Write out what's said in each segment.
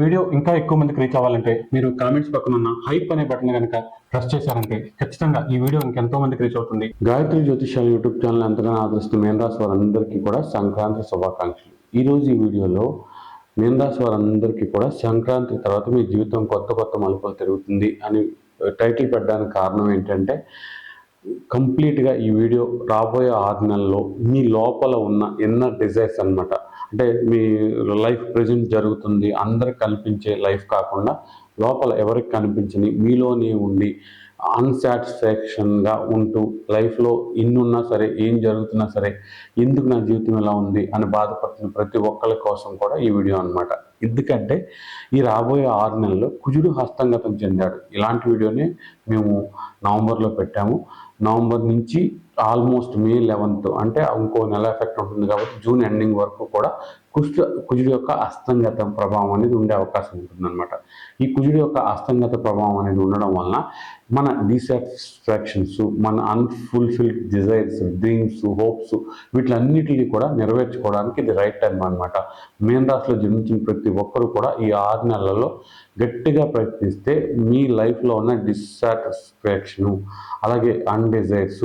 Video ఇంకా ఎక్కువ మందికి రీచ్ అవ్వాలంటే మీరు కామెంట్స్ పక్కన ఉన్న హైప్ అనే బటన్ కనుక ప్రెస్ చేశారంటే ఖచ్చితంగా ఈ వీడియో ఇంకెంతో మందికి రీచ్ అవుతుంది. గాయత్రి జ్యోతిషాల యూట్యూబ్ ఛానల్ అంతగానో ఆదరిస్తున్న మేనరాశి వారందరికీ కూడా సంక్రాంతి శుభాకాంక్షలు. ఈరోజు ఈ వీడియోలో మేనరాశి వారందరికీ కూడా సంక్రాంతి తర్వాత మీ జీవితం కొత్త కొత్త మలుపులు తిరుగుతుంది అని టైటిల్ పెట్టడానికి కారణం ఏంటంటే కంప్లీట్గా ఈ వీడియో రాబోయే ఆరు నెలల్లో మీ లోపల ఉన్న ఇన్నర్ డిజైర్స్ అన్నమాట. అంటే మీ లైఫ్ ప్రజెంట్ జరుగుతుంది అందరికి కనిపించే లైఫ్ కాకుండా లోపల ఎవరికి కనిపించని మీలోనే ఉండి అన్సాటిస్ఫాక్షన్గా ఉంటూ లైఫ్లో ఇన్నున్నా సరే ఏం జరుగుతున్నా సరే ఎందుకు నా జీవితం ఇలా ఉంది అని బాధపడుతున్న ప్రతి ఒక్కరి కోసం కూడా ఈ వీడియో అన్నమాట. ఎందుకంటే ఈ రాబోయే ఆరు నెలల్లో కుజుడు హస్తంగతం చెందాడు. ఇలాంటి వీడియోనే మేము నవంబర్లో పెట్టాము. నవంబర్ నుంచి ఆల్మోస్ట్ మే లెవెన్త్ అంటే ఇంకో నెల ఎఫెక్ట్ ఉంటుంది కాబట్టి జూన్ ఎండింగ్ వరకు కూడా కుష్ట కుజుడు యొక్క అస్తంగత ప్రభావం అనేది ఉండే అవకాశం ఉంటుందన్నమాట. ఈ కుజుడు యొక్క అస్తంగత ప్రభావం అనేది ఉండడం వలన మన డిసాటిస్ఫాక్షన్స్ మన అన్ఫుల్ఫిల్డ్ డిజైర్స్ డ్రీమ్స్ హోప్స్ వీటిలన్నిటిని కూడా నెరవేర్చుకోవడానికి ఇది రైట్ టైం అనమాట మేన్ రాశిలో జన్మించిన ప్రతి ఒక్కరు కూడా ఈ ఆరు నెలలలో గట్టిగా ప్రయత్నిస్తే మీ లైఫ్లో ఉన్న డిస్సాటిస్ఫాక్షను అలాగే అన్డిజైర్స్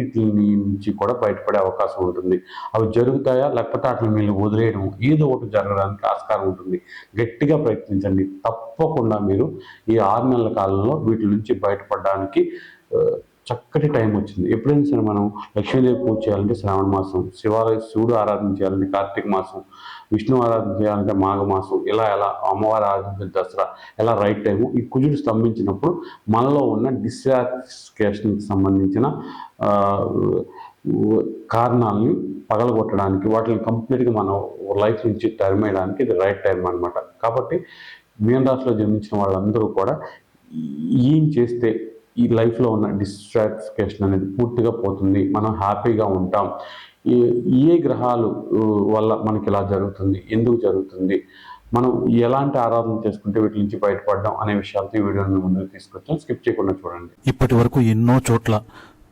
వీటిలన్నిటి నుంచి కూడా బయటపడే అవకాశం ఉంటుంది. అవి జరుగుతాయా? లేకపోతే వాటిని మీరు వదిలేయడం ఏదో ఒకటి జరగడానికి ఆస్కారం ఉంటుంది. గట్టిగా ప్రయత్నించండి. తప్పకుండా మీరు ఈ ఆరు నెలల కాలంలో వీటి నుంచి బయటపడడానికి చక్కటి టైం వచ్చింది. ఎప్పుడైనా సరే మనం లక్ష్మీదేవి పూజ చేయాలంటే శ్రావణ మాసం శివాలయ శివుడు ఆరాధన చేయాలంటే కార్తీక మాసం విష్ణు ఆరాధన చేయాలంటే మాఘమాసం ఇలా ఎలా అమ్మవారి ఆరాధన దసరా ఎలా రైట్ టైము ఈ కుజుడు స్తంభించినప్పుడు మనలో ఉన్న డిస్సాటిస్ఫాక్షన్కి సంబంధించిన కారణాలని పగలగొట్టడానికి వాటిని కంప్లీట్గా మనం లైఫ్ నుంచి తరిమేయడానికి ఇది రైట్ టైం అనమాట కాబట్టి మీన రాశిలో జన్మించిన వాళ్ళందరూ కూడా ఏం చేస్తే ఈ లైఫ్లో ఉన్న డిస్ట్రాక్షన్ అనేది పూర్తిగా పోతుంది. మనం హ్యాపీగా ఉంటాం. ఏ- ఏ గ్రహాలు వల్ల మనకి ఇలా జరుగుతుంది? ఎందుకు జరుగుతుంది? మనం ఎలాంటి ఆరాధన చేసుకుంటే వీటి నుంచి బయటపడడం అనే విషయాలతో ఈ వీడియోని ముందుకు తీసుకొచ్చాం. స్కిప్ చేయకుండా చూడండి. ఇప్పటి వరకు ఎన్నో చోట్ల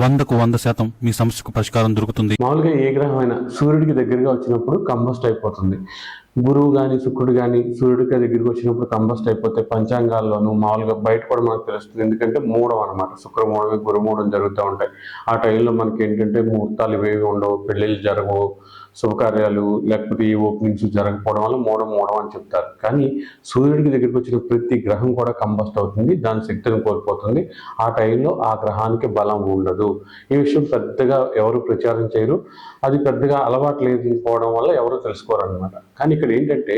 వందకు వంద శాతం మీ సమస్యకు పరిష్కారం దొరుకుతుంది. మామూలుగా ఏ గ్రహం అయినా సూర్యుడికి దగ్గరగా వచ్చినప్పుడు కంబస్ట్ అయిపోతుంది. గురువు కానీ శుక్రుడు కానీ సూర్యుడికి దగ్గరికి వచ్చినప్పుడు కంబస్ట్ అయిపోతే పంచాంగాల్లోనూ మామూలుగా బయట కూడా మనకు తెలుస్తుంది. ఎందుకంటే మూడం అనమాట శుక్ర మూడవి గురు మూడం జరుగుతూ ఉంటాయి. ఆ టైంలో మనకి ఏంటంటే ముహూర్తాలు ఇవేవి ఉండవు పెళ్ళిళ్ళు జరగవు శుభకార్యాలు లేకపోతే ఈ ఓపెనింగ్స్ జరగకపోవడం వల్ల మూడం మూడం అని చెప్తారు. కానీ సూర్యుడికి దగ్గరికి వచ్చిన ప్రతి గ్రహం కూడా కంబస్ట్ అవుతుంది దాని శక్తిని కోల్పోతుంది. ఆ టైంలో ఆ గ్రహానికి బలం ఉండదు. ఈ విషయం పెద్దగా ఎవరు ప్రచారం చేయరు. అది పెద్దగా అలవాటు లేకపోవడం వల్ల ఎవరు తెలుసుకోరు అనమాట కానీ ఇక్కడ ఏంటంటే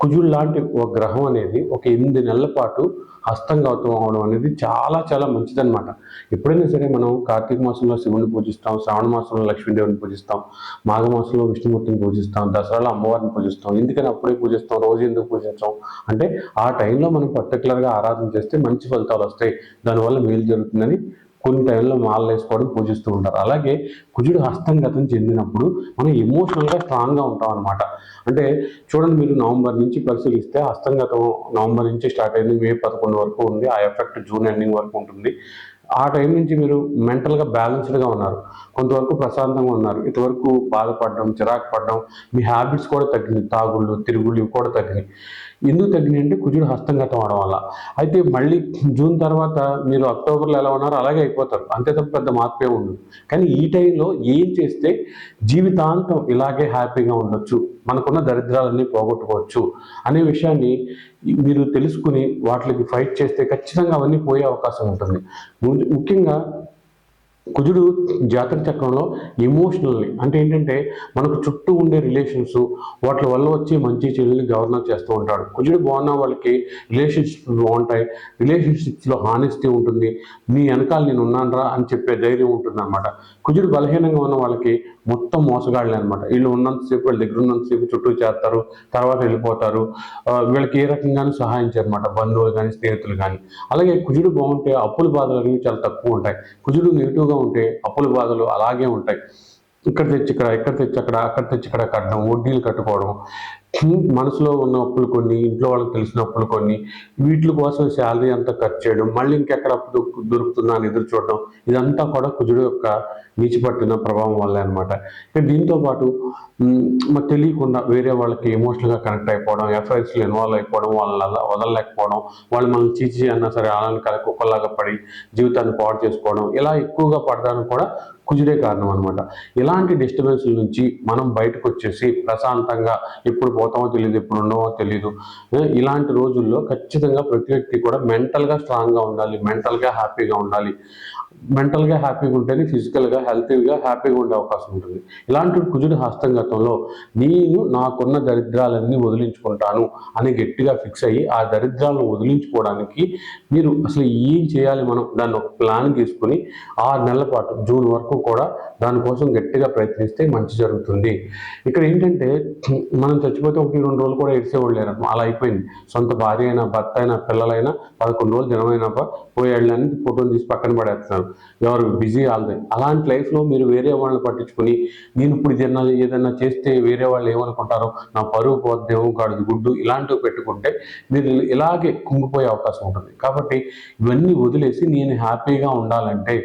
కుజుడు లాంటి ఒక గ్రహం అనేది ఒక ఎనిమిది నెలల పాటు హస్తంగతం అవడం అనేది చాలా చాలా మంచిదనమాట ఎప్పుడైనా సరే మనం కార్తీక మాసంలో శివుని పూజిస్తాం శ్రావణ మాసంలో లక్ష్మీదేవిని పూజిస్తాం మాఘ మాసంలో విష్ణుమూర్తిని పూజిస్తాం దసరాలో అమ్మవారిని పూజిస్తాం ఎందుకని అప్పుడే పూజిస్తాం రోజు ఎందుకు పూజిస్తాం అంటే ఆ టైంలో మనం పర్టికులర్గా ఆరాధన చేస్తే మంచి ఫలితాలు వస్తాయి. దానివల్ల మేలు జరుగుతుందని కొన్ని టైంలో మాలలు వేసుకోవడం పూజిస్తూ ఉంటారు. అలాగే కుజుడు హస్తంగతం చెందినప్పుడు మనం ఎమోషనల్గా స్ట్రాంగ్గా ఉంటాం అనమాట అంటే చూడండి మీరు నవంబర్ నుంచి పరిశీలిస్తే హస్తంగతం నవంబర్ నుంచి స్టార్ట్ అయింది. మే పదకొండు వరకు ఉంది. ఆ ఎఫెక్ట్ జూన్ ఎండింగ్ వరకు ఉంటుంది. ఆ టైం నుంచి మీరు మెంటల్గా బ్యాలెన్స్డ్గా ఉన్నారు. కొంతవరకు ప్రశాంతంగా ఉన్నారు. ఇంతవరకు బాధపడడం చిరాకు పడడం మీ హ్యాబిట్స్ కూడా తగ్గినాయి తాగుళ్ళు తిరుగుళ్ళు ఇవి కూడా తగ్గినాయి. ఎందుకు తగ్గినాయి అంటే కుజుడు హస్తంగతం అవడం వల్ల. అయితే మళ్ళీ జూన్ తర్వాత మీరు అక్టోబర్లో ఎలా ఉన్నారో అలాగే అయిపోతారు. అంతే తప్ప పెద్ద మార్పే ఉండదు. కానీ ఈ టైంలో ఏం చేస్తే జీవితాంతం ఇలాగే హ్యాపీగా ఉండొచ్చు మనకున్న దరిద్రాలన్నీ పోగొట్టుకోవచ్చు అనే విషయాన్ని మీరు తెలుసుకుని వాటికి ఫైట్ చేస్తే ఖచ్చితంగా అవన్నీ పోయే అవకాశం ఉంటుంది. ముఖ్యంగా కుజుడు జాతక చక్రంలో ఎమోషనల్ని అంటే ఏంటంటే మనకు చుట్టూ ఉండే రిలేషన్స్ వాటి వల్ల వచ్చే మంచి చెడుని గవర్నర్ చేస్తూ ఉంటాడు. కుజుడు బాగున్న వాళ్ళకి రిలేషన్షిప్స్ బాగుంటాయి. రిలేషన్షిప్స్లో హానెస్టీ ఉంటుంది. నీ వెనకాల నేను ఉన్నానరా అని చెప్పే ధైర్యం ఉంటుంది అనమాట కుజుడు బలహీనంగా ఉన్న వాళ్ళకి మొత్తం మోసగాళ్ళే అనమాట వీళ్ళు ఉన్నంతసేపు వీళ్ళ దగ్గర ఉన్నంతసేపు చుట్టూ చేస్తారు తర్వాత వెళ్ళిపోతారు. వీళ్ళకి ఏ రకంగానూ సహాయం చేయమాట బంధువులు కానీ స్నేహితులు కానీ అలాగే కుజుడు బాగుంటే అప్పుల బాధలు అనేవి చాలా తక్కువ ఉంటాయి. కుజుడు నెగిటివ్గా ఉంటే అప్పుల బాధలు అలాగే ఉంటాయి. ఇక్కడ తెచ్చి ఇక్కడ ఇక్కడ తెచ్చి అక్కడ అక్కడ తెచ్చి ఇక్కడ కట్టడం వడ్డీలు కట్టుకోవడం. మనసులో ఉన్న అప్పులు కొన్ని ఇంట్లో వాళ్ళకి తెలిసిన అప్పులు కొన్ని వీటి కోసం శాలరీ అంతా ఖర్చు చేయడం మళ్ళీ ఇంకెక్కడ అప్పు దొరుకు- దొరుకుతుందా అని ఎదురు చూడడం ఇదంతా కూడా కుజుడు యొక్క నీచిపట్టిన ప్రభావం వల్లే అనమాట దీంతో పాటు మరి తెలియకుండా వేరే వాళ్ళకి ఎమోషనల్గా కనెక్ట్ అయిపోవడం ఎఫ్ఐఎస్లో ఇన్వాల్వ్ అయిపోవడం వాళ్ళ వదలలేకపోవడం వాళ్ళు మనల్ని చీచి అన్నా సరే అలాని కల కుక్కలాగా పడి జీవితాన్ని పాడు చేసుకోవడం ఇలా ఎక్కువగా పడడానికి కూడా కుజుడే కారణం అనమాట ఇలాంటి డిస్టర్బెన్స్ నుంచి మనం బయటకు వచ్చేసి ప్రశాంతంగా ఎప్పుడు పోతామో తెలియదు ఎప్పుడు ఉండమో తెలియదు ఇలాంటి రోజుల్లో ఖచ్చితంగా ప్రతి వ్యక్తి కూడా మెంటల్గా స్ట్రాంగ్గా ఉండాలి మెంటల్గా హ్యాపీగా ఉండాలి. మెంటల్గా హ్యాపీగా ఉంటేనే ఫిజికల్గా హెల్తీగా హ్యాపీగా ఉండే అవకాశం ఉంటుంది. ఇలాంటి కుజుడి హస్తంగతంలో నేను నాకున్న దరిద్రాలన్నీ వదిలించుకుంటాను అని గట్టిగా ఫిక్స్ అయ్యి ఆ దరిద్రాలను వదిలించుకోవడానికి మీరు అసలు ఏం చేయాలి మనం? దాన్ని ఒక ప్లాన్ తీసుకుని ఆరు నెలల పాటు జూన్ వరకు కూడా దానికోసం గట్టిగా ప్రయత్నిస్తే మంచి జరుగుతుంది. ఇక్కడ ఏంటంటే మనం చచ్చిపోతే ఒకటి రెండు రోజులు కూడా ఏడ్చేవాళ్ళు లేరు అలా అయిపోయింది. సొంత భార్య అయినా భర్త అయినా పిల్లలైనా పదకొండు రోజులు జనమైనా పోయేళ్ళని ఫోటోలు తీసి పక్కన పడేస్తున్నారు ఎవరు బిజీ ఆల్దే అలాంటి లైఫ్లో మీరు వేరే వాళ్ళని పట్టించుకొని నేను ఇప్పుడు ఏదైనా ఏదైనా చేస్తే వేరే వాళ్ళు ఏమనుకుంటారో నా పరువు పోద్దేమో కాదు గుడ్డు ఇలాంటివి పెట్టుకుంటే మీరు ఇలాగే కుంగిపోయే అవకాశం ఉంటుంది. కాబట్టి ఇవన్నీ వదిలేసి నేను హ్యాపీగా ఉండాలంటే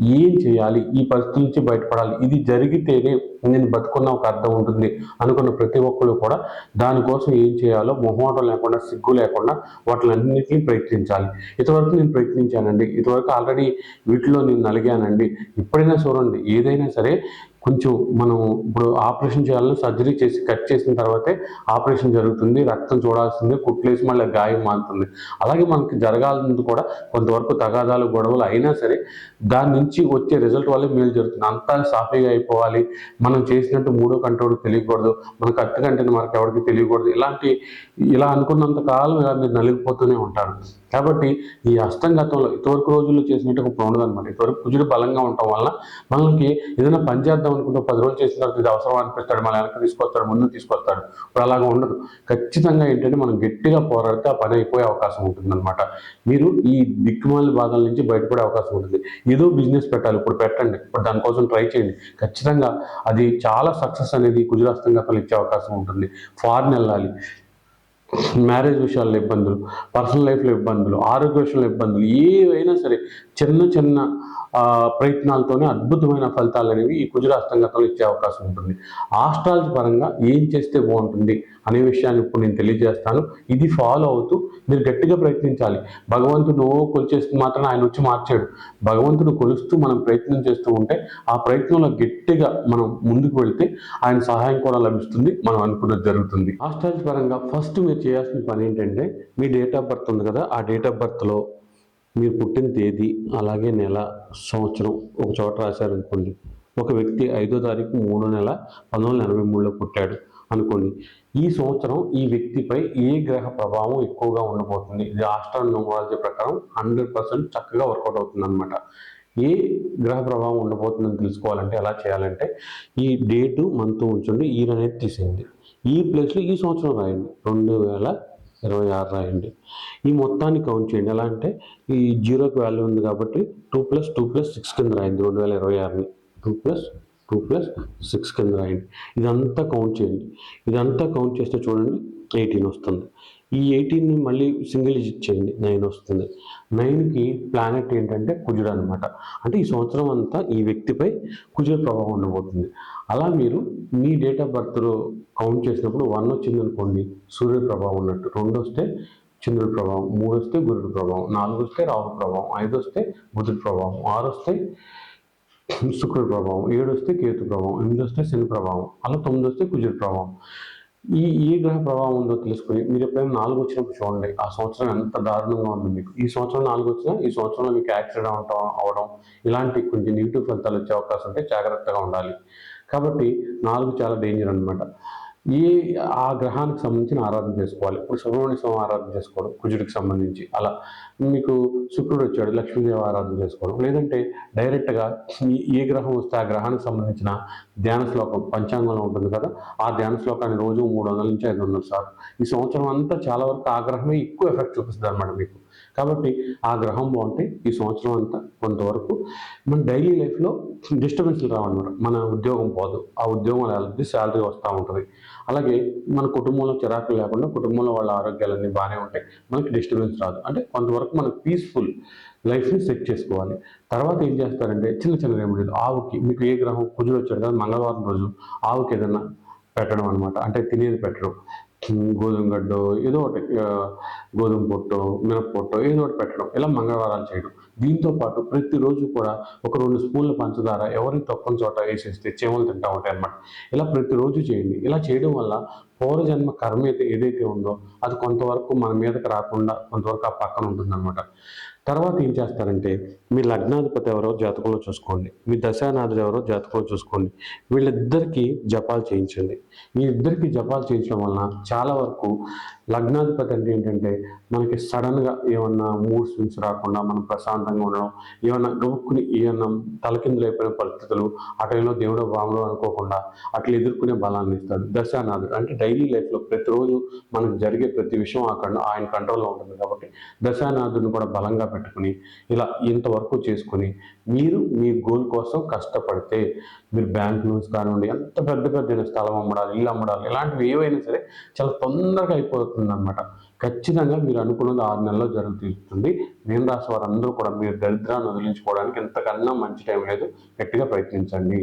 ఏం చేయాలి? ఈ పరిస్థితి నుంచి బయటపడాలి. ఇది జరిగితేనే నేను బతుకున్న ఒక అర్థం ఉంటుంది. అనుకున్న ప్రతి ఒక్కరు కూడా దానికోసం ఏం చేయాలో మొహమాటం లేకుండా సిగ్గు లేకుండా వాటిలన్నింటినీ ప్రయత్నించాలి. ఇంతవరకు నేను ప్రయత్నించానండి. ఇంతవరకు ఆల్రెడీ వీటిలో నేను నలిగానండి. ఇప్పుడైనా చూడండి. ఏదైనా సరే కొంచెం మనం ఇప్పుడు ఆపరేషన్ చేయాలని సర్జరీ చేసి కట్ చేసిన తర్వాతే ఆపరేషన్ జరుగుతుంది రక్తం చూడాల్సింది కుట్లేసి మళ్ళీ గాయం మారుతుంది. అలాగే మనకి జరగాల్సింది కూడా కొంతవరకు తగాదాలు గొడవలు అయినా సరే దాని నుంచి వచ్చే రిజల్ట్ వల్ల మేలు జరుగుతుంది. అంతా సాఫీగా అయిపోవాలి. మనం చేసినట్టు మూడో కంటోడికి తెలియకూడదు. మన కత్తి కంటే మనకు ఎవరికి తెలియకూడదు. ఇలాంటి ఇలా అనుకున్నంత కాలం ఇలా మీరు నలిగిపోతూనే ఉంటారు. కాబట్టి ఈ అష్టంగతంలో ఇంతవరకు రోజుల్లో చేసినట్టు ఇప్పుడు ఉండదన్నమాట ఇంతవరకు కుజుడు బలంగా ఉండటం వల్ల మనకి ఏదైనా పని చేద్దాం అనుకుంటే పది రోజులు చేసిన తర్వాత ఇది అవసరం అనిపిస్తాడు మన వెనక తీసుకొస్తాడు ముందు తీసుకొస్తాడు. ఇప్పుడు అలాగా ఉండదు. ఖచ్చితంగా ఏంటంటే మనం గట్టిగా పోరాడితే ఆ పని అయిపోయే అవకాశం ఉంటుందన్నమాట. మీరు ఈ దిక్కుమాల బాధల నుంచి బయటపడే అవకాశం ఉంటుంది. ఏదో బిజినెస్ పెట్టాలి ఇప్పుడు పెట్టండి. ఇప్పుడు దానికోసం ట్రై చేయండి. ఖచ్చితంగా అది చాలా సక్సెస్ అనేది కుజురాస్తంగతలు ఇచ్చే అవకాశం ఉంటుంది. ఫారిన్ వెళ్ళాలి. మ్యారేజ్ విషయాల్లో ఇబ్బందులు పర్సనల్ లైఫ్లో ఇబ్బందులు ఆరోగ్య విషయంలో ఇబ్బందులు ఏవైనా సరే చిన్న చిన్న ప్రయత్నాలతోనే అద్భుతమైన ఫలితాలు అనేవి ఈ కుజరాష్టంగతంలో ఇచ్చే అవకాశం ఉంటుంది. ఆస్ట్రాలజీ పరంగా ఏం చేస్తే బాగుంటుంది అనే విషయాన్ని ఇప్పుడు నేను తెలియజేస్తాను. ఇది ఫాలో అవుతూ మీరు గట్టిగా ప్రయత్నించాలి. భగవంతుడు కొలిచేస్తూ మాత్రం ఆయన వచ్చి మార్చాడు. భగవంతుడు కొలుస్తూ మనం ప్రయత్నం చేస్తూ ఉంటే ఆ ప్రయత్నంలో గట్టిగా మనం ముందుకు వెళితే ఆయన సహాయం కూడా లభిస్తుంది. మనం అనుకున్నది జరుగుతుంది. ఆస్ట్రాలజీ పరంగా ఫస్ట్ మీరు చేయాల్సిన పని ఏంటంటే మీ డేట్ ఆఫ్ బర్త్ ఉంది కదా ఆ డేట్ ఆఫ్ బర్త్లో మీరు పుట్టిన తేదీ అలాగే నెల సంవత్సరం ఒక చోట రాశారనుకోండి. ఒక వ్యక్తి ఐదో తారీఖు మూడో నెల పంతొమ్మిది వందల ఎనభై మూడులో పుట్టాడు అనుకోండి. ఈ సంవత్సరం ఈ వ్యక్తిపై ఏ గ్రహ ప్రభావం ఎక్కువగా ఉండబోతుంది? ఇది ఆస్ట్రానోమాలజీ ప్రకారం హండ్రెడ్ పర్సెంట్ చక్కగా వర్కౌట్ అవుతుంది అనమాట ఏ గ్రహ ప్రభావం ఉండబోతుందని తెలుసుకోవాలంటే ఎలా చేయాలంటే ఈ డేటు మంత్ ఉంచండి ఈయన అనేది తీసేయండి. ఈ ప్లేస్లో ఈ సంవత్సరం రాయండి. రెండు వేల ఇరవై ఆరు రాయండి. ఈ మొత్తాన్ని కౌంట్ చేయండి. ఎలా అంటే ఈ జీరోకి వాల్యూ ఉంది కాబట్టి two plus two plus six కింద రాయండి. రెండు వేల ఇరవై ఆరుని. Two plus two plus six కింద రాయండి. ఇదంతా కౌంట్ చేయండి. ఇదంతా కౌంట్ చేస్తే చూడండి. ఎయిటీన్ వస్తుంది. ఈ ఎయిటీన్ని మళ్ళీ సింగిల్ డిజిట్ చేయండి నైన్ వస్తుంది. నైన్కి ప్లానెట్ ఏంటంటే కుజుడు అనమాట అంటే ఈ సంవత్సరం అంతా ఈ వ్యక్తిపై కుజుడు ప్రభావం ఉండబోతుంది. అలా మీరు మీ డేట్ ఆఫ్ బర్త్లో కౌంట్ చేసినప్పుడు వన్ వచ్చింది అనుకోండి సూర్యుడు ప్రభావం ఉన్నట్టు. రెండు వస్తే చంద్రుడి ప్రభావం మూడు వస్తే గురుడు ప్రభావం నాలుగు వస్తే రాహు ప్రభావం ఐదు వస్తే బుధుడి ప్రభావం ఆరు వస్తే శుక్రుడి ప్రభావం ఏడు వస్తే కేతు ప్రభావం ఎనిమిది వస్తే శని ప్రభావం అలా తొమ్మిది వస్తే కుజుడి ప్రభావం. ఈ ఏ గ్రహ ప్రభావం ఉందో తెలుసుకుని మీరు ఎప్పుడైనా నాలుగు వచ్చినప్పుడు చూడండి. ఆ సంవత్సరం ఎంత దారుణంగా ఉంది మీకు. ఈ సంవత్సరం నాలుగు వచ్చినా ఈ సంవత్సరంలో మీకు యాక్సిడెంట్ అవటం అవడం ఇలాంటి కొన్ని నెగిటివ్ ఫలితాలు వచ్చే అవకాశం ఉంటే జాగ్రత్తగా ఉండాలి. కాబట్టి నాలుగు చాలా డేంజర్ అనమాట ఈ ఆ గ్రహానికి సంబంధించిన ఆరాధన చేసుకోవాలి. ఇప్పుడు సుబ్రహ్మణ్య స్వామి ఆరాధన చేసుకోవడం కుజుడికి సంబంధించి అలా. మీకు శుక్రుడు వచ్చాడు లక్ష్మీదేవి ఆరాధన చేసుకోవడం. లేదంటే డైరెక్ట్గా ఈ ఏ గ్రహం వస్తే ఆ గ్రహానికి సంబంధించిన ధ్యాన శ్లోకం పంచాంగంలో ఉంటుంది కదా ఆ ధ్యాన శ్లోకాన్ని రోజు మూడు వందల నుంచి ఐదు వందలు సార్లు. ఈ సంవత్సరం అంతా చాలా వరకు ఆ గ్రహమే ఎక్కువ ఎఫెక్ట్ చూపిస్తుంది అనమాట మీకు. కాబట్టి ఆ గ్రహం బాగుంటే ఈ సంవత్సరం అంతా కొంతవరకు మన డైలీ లైఫ్లో డిస్టర్బెన్స్లు రావన్నమాట. మన ఉద్యోగం పోదు. ఆ ఉద్యోగం వెళ్ళి శాలరీ వస్తూ ఉంటుంది. అలాగే మన కుటుంబంలో చిరాకులు లేకుండా కుటుంబంలో వాళ్ళ ఆరోగ్యాలన్నీ బాగానే ఉంటాయి. మనకి డిస్టర్బెన్స్ రాదు. అంటే కొంతవరకు మనం పీస్ఫుల్ లైఫ్ని సెట్ చేసుకోవాలి. తర్వాత ఏం చేస్తారంటే చిన్న చిన్న రెమెడీలు ఆవుకి మీకు ఏ గ్రహం? కుజుడు వచ్చాడు కదా మంగళవారం రోజు ఆవుకి ఏదైనా పెట్టడం అనమాట అంటే తినేది పెట్టడం. గోధుమ గడ్డ ఏదో ఒకటి గోధుమ పొట్టో మినప్పొట్టు ఏదో ఒకటి పెట్టడం ఇలా మంగళవారాలు చేయడం. దీంతో పాటు ప్రతిరోజు కూడా ఒక రెండు స్పూన్ల పంచదార ఎవరిని తప్పని చోట వేసేస్తే చేమలు తింటా ఉంటాయి అన్నమాట. ఇలా ప్రతిరోజు చేయండి. ఇలా చేయడం వల్ల పూర్వజన్మ కర్మ అయితే ఏదైతే ఉందో అది కొంతవరకు మన మీదకి రాకుండా కొంతవరకు ఆ పక్కన ఉంటుందన్నమాట. తర్వాత ఏం చేస్తారంటే మీ లగ్నాధిపతి ఎవరో జాతకంలో చూసుకోండి మీ దశానాథుడు ఎవరో జాతకంలో చూసుకోండి వీళ్ళిద్దరికీ జపాలు చేయించండి. ఈ ఇద్దరికి జపాలు చేయించడం వలన చాలా వరకు లగ్నాధిపతి అంటే ఏంటంటే మనకి సడన్గా ఏమన్నా మూడ్ స్వింగ్స్ రాకుండా మనం ప్రశాంతంగా ఉండడం ఏమన్నా గబుక్కుని ఏమన్నా తలకిందులైపోయిన పరిస్థితులు ఆ టైంలో దేవుడు బాముడు అనుకోకుండా అట్లా ఎదుర్కొనే బలాన్ని ఇస్తాడు. దశానాథుడు అంటే డైలీ లైఫ్లో ప్రతిరోజు మనకు జరిగే ప్రతి విషయం అక్కడ ఆయన కంట్రోల్లో ఉంటుంది కాబట్టి దశానాథుడిని కూడా బలంగా పెట్టుకుని ఇలా ఇంతవరకు చేసుకొని మీరు మీ గోల్ కోసం కష్టపడితే మీరు బ్యాంక్ లోన్స్ కానివ్వండి ఎంత పెద్ద పెద్ద స్థలం అమ్మడాలి ఇల్లు అమ్మడాలి ఇలాంటివి ఏవైనా సరే చాలా తొందరగా అయిపోతుంది అనమాట ఖచ్చితంగా మీరు అనుకున్నది ఆరు నెలల్లో జరుగుతుంది. నేను రాసి వారందరూ కూడా మీరు దరిద్రాన్ని వదిలించుకోవడానికి ఎంతకన్నా మంచి టైం లేదు. గట్టిగా ప్రయత్నించండి.